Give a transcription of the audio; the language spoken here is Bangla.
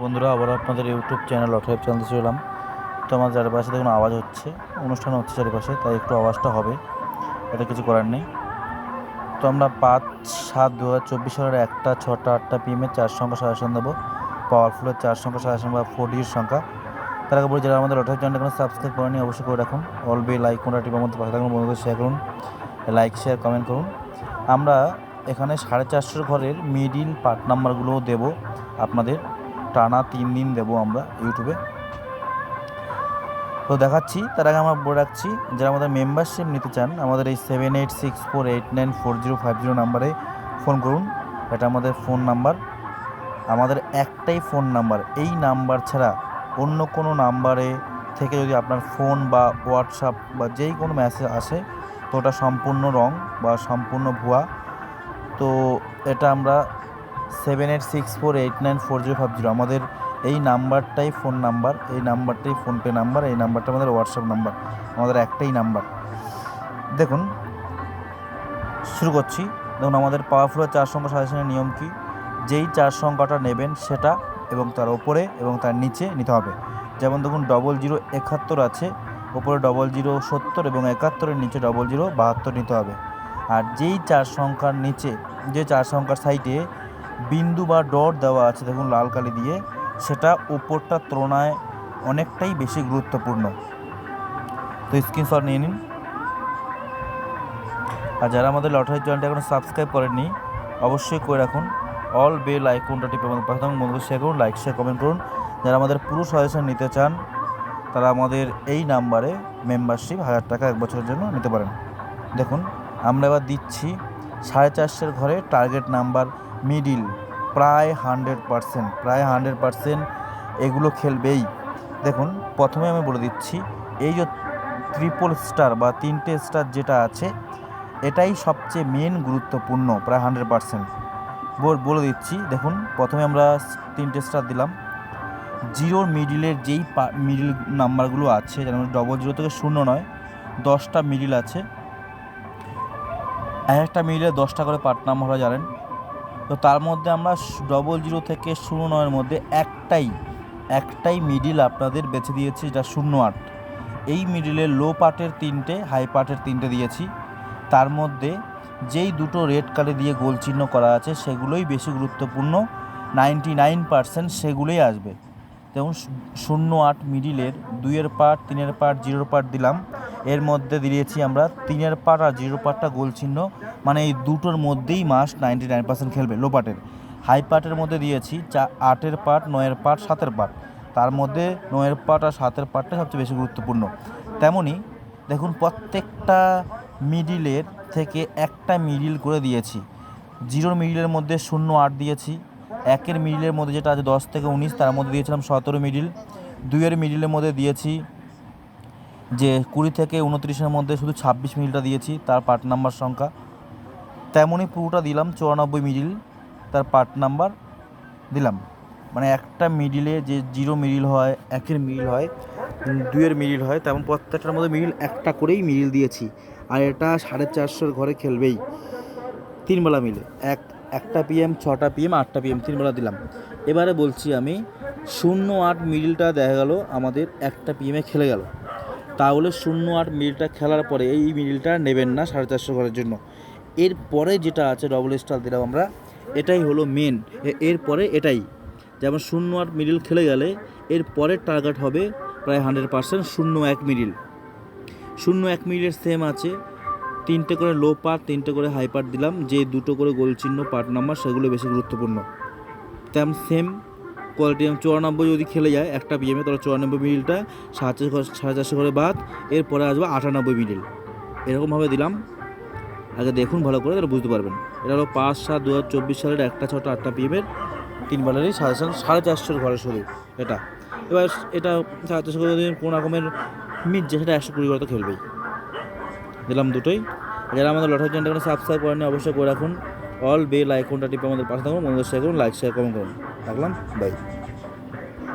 বন্ধুরা আবার আপনাদের ইউটিউব চ্যানেল অথব চ্যানেল ছিলাম তো আমার চারিপাশে দেখুন আওয়াজ হচ্ছে, অনুষ্ঠান হচ্ছে চারিপাশে, তাই একটু আওয়াজটা হবে এটা কিছু করার নেই। তো আমরা পাঁচ সাত দু হাজার চব্বিশ সালের একটা, ছটা, আটটা পিএমের চার সংখ্যা সাজেশন দেবো। পাওয়ারফুলের চার সংখ্যা সাজেশন বা ফোর ডির সংখ্যা। তার আগে বলি, যারা আমাদের অথব চ্যানেল কোনো সাবস্ক্রাইব করেনি, অবশ্যই করে রাখুন। অল বে লাইক কোনটা টিপার মধ্যে পাশে থাকুন, বন্ধুদের শেয়ার করুন লাইক শেয়ার কমেন্ট করুন। আমরা এখানে সাড়ে চারশোর ঘরের মিডিল পার্ট নাম্বারগুলোও দেবো আপনাদের। টানা তিন দিন দেবো আমরা ইউটিউবে। তো দেখাচ্ছি, তার আগে আমরা বলে রাখছি, যারা আমাদের মেম্বারশিপ নিতে চান, আমাদের এই seven eight six four eight nine four zero five zero নাম্বারে ফোন করুন। এটা আমাদের ফোন নাম্বার আমাদের একটাই ফোন নাম্বার এই নাম্বার ছাড়া অন্য কোনো নাম্বারে থেকে যদি আপনার ফোন বা হোয়াটসঅ্যাপ বা যেই কোনো মেসেজ আসে, তো ওটা সম্পূর্ণ রং বা সম্পূর্ণ ভুয়া। তো এটা আমরা seven eight six four eight nine four zero five zero আমাদের এই নাম্বারটাই ফোন নাম্বার এই নাম্বারটাই ফোনপে নাম্বার এই নাম্বারটা আমাদের হোয়াটসঅ্যাপ নাম্বার আমাদের একটাই নাম্বার। দেখুন, শুরু করছি। দেখুন, আমাদের পাওয়ারফুলের চার সংখ্যা সাজেশনের নিয়ম কি? যেই চার সংখ্যাটা নেবেন সেটা এবং তার ওপরে এবং তার নিচে নিতে হবে। যেমন দেখুন ডবল জিরো একাত্তর আছে ওপরে ডবল জিরো সত্তর এবং একাত্তরের নিচে ডবল জিরো বাহাত্তর নিতে হবে। আর যেই চার সংখ্যার নিচে, যে চার সংখ্যার সাইডে বিন্দু বা ডট দেওয়া আছে, দেখুন লাল কালি দিয়ে, সেটা উপরটার তুলনায় অনেকটাই বেশি গুরুত্বপূর্ণ। তো স্ক্রিনশট নিয়ে নিন। আর যারা আমাদের লটারি চ্যানেলটা এখনও সাবস্ক্রাইব করেননি, অবশ্যই করে রাখুন। অল বেল আইকনটা টিপে আমাদের পাশে থাকুন, বন্ধুদের শেয়ার করুন লাইক শেয়ার কমেন্ট করুন। যারা আমাদের পুরো সাজেশন নিতে চান, তারা আমাদের এই নাম্বারে মেম্বারশিপ হাজার টাকা এক বছরের জন্য নিতে পারেন। দেখুন, আমরা এবার দিচ্ছি সাড়ে চারশোর ঘরে টার্গেট নাম্বার মিডিল, প্রায় হান্ড্রেড পারসেন্ট, প্রায় হান্ড্রেড পারসেন্ট এগুলো খেলবেই। দেখুন, প্রথমে আমি বলে দিচ্ছি, এই যে ট্রিপল স্টার বা তিনটে স্টার যেটা আছে, এটাই সবচেয়ে মেন গুরুত্বপূর্ণ, প্রায় হান্ড্রেড পারসেন্ট। বলে দিচ্ছি, দেখুন, প্রথমে আমরা তিনটে স্টার দিলাম। জিরোর মিডিলের যেই পা মিডিল নাম্বারগুলো আছে, যেমন ডবল জিরো থেকে শূন্য নয়, দশটা মিডিল আছে। এক একটা মিডিলে দশটা করে পার্ট নাম্বার হয় জানেন। তো তার মধ্যে আমরা ডবল জিরো থেকে শূন্য নয়ের মধ্যে একটাই একটাই মিডিল আপনাদের বেছে দিয়েছি, যেটা শূন্য আট। এই মিডিলের লো পার্টের তিনটে হাই পার্টের তিনটে দিয়েছি। তার মধ্যে যেই দুটো রেড কালে দিয়ে গোল চিহ্ন করা আছে, সেগুলোই বেশি গুরুত্বপূর্ণ। নাইনটি নাইন পার্সেন্ট সেগুলোই আসবে। যেমন শূন্য আট মিডিলের দুইয়ের পার্ট তিনের পার্ট জিরোর পার্ট দিলাম। এর মধ্যে দিয়েছি আমরা তিনের পার্ট আর জিরো পার্টটা গোল চিহ্ন। মানে এই দুটোর মধ্যেই মাস নাইনটি নাইন পার্সেন্ট খেলবে লো পার্টের হাই পার্টের মধ্যে দিয়েছি চা আটের পার্ট নয়ের পার্ট সাতের পার্ট তার মধ্যে নয়ের পার্ট আর সাতের পার্টটা সবচেয়ে বেশি গুরুত্বপূর্ণ। তেমনই দেখুন প্রত্যেকটা মিডিলের থেকে একটা মিডিল করে দিয়েছি। জিরোর মিডিলের মধ্যে শূন্য আট দিয়েছি। একের মিডিলের মধ্যে যেটা আছে দশ থেকে উনিশ, তার মধ্যে দিয়েছিলাম সতেরো মিডিল দুইয়ের মিডিলের মধ্যে দিয়েছি যে কুড়ি থেকে উনত্রিশের মধ্যে শুধু ছাব্বিশ মিলটা দিয়েছি, তার পার্ট নাম্বার সংখ্যা। তেমনই পুরোটা দিলাম, চুরানব্বই মিডিল, তার পার্ট নাম্বার দিলাম। মানে একটা মিডিলে যে জিরো মিডিল হয়, একের মিডিল হয় দুইয়ের মিডিল হয়, তেমন প্রত্যেকটার মধ্যে মিডিল একটা করেই মিডিল দিয়েছি। আর এটা সাড়ে চারশোর ঘরে খেলবেই। তিনবেলা মিলে। এক, একটা পিএম, ছটা পিএম, আটটা পিএম, তিনবেলা দিলাম। এবারে বলছি আমি, শূন্য আট মিডিলটা দেখা গেল, আমাদের একটা পিএমে খেলে গেল। তাহলে শূন্য আট মিডিলটা খেলার পরে এই মিডিলটা নেবেন না সাড়ে চারশো ঘরের জন্য। এরপরে যেটা আছে ডবল স্টার দিলাম আমরা, এটাই হলো মেন এরপরে এটাই। যেমন শূন্য আট মিডিল খেলে গেলে এর পরের টার্গেট হবে প্রায় হান্ড্রেড পার্সেন্ট শূন্য এক মিডিল শূন্য এক মিডিলের সেম আছে। তিনটে করে লো পার্ট তিনটে করে হাই পার্ট দিলাম। যে দুটো করে গোল চিহ্ন পার্ট নাম্বার সেগুলো বেশি গুরুত্বপূর্ণ। তেমন সেম কোয়ালিটি চুরানব্বই যদি খেলে যায়, একটা পিএমে তাহলে চুরানব্বই মিডিলটা সাড়ে চারশো সাড়ে চারশো করে বাদ, এরপরে আসবে আটানব্বই মিডিল। এরকমভাবে দিলাম। আগে দেখুন ভালো করে, তাহলে বুঝতে পারবেন। এটা হলো পাঁচ সাত দু হাজার চব্বিশ সালের একটা ছটা আটটা পিএমের তিন বেলারই সাড়ে চার, সাড়ে চারশোর ঘরে শুধু এটা। এবার এটা সাড়ে চারশো করে কোনো রকমের মিট যে সেটা একশো কুড়ি করে তো খেলবেই। দিলাম দুটোই। যারা আমাদের লটারি চ্যানেলটা সাবস্ক্রাইব করেনি অবশ্যই করে রাখুন। অল বেল আইকনটা টিপে আমাদের পাশে থাকুন বন্ধুদের শেয়ার করুন লাইক শেয়ার কমেন্ট করুন। রাখলাম বাই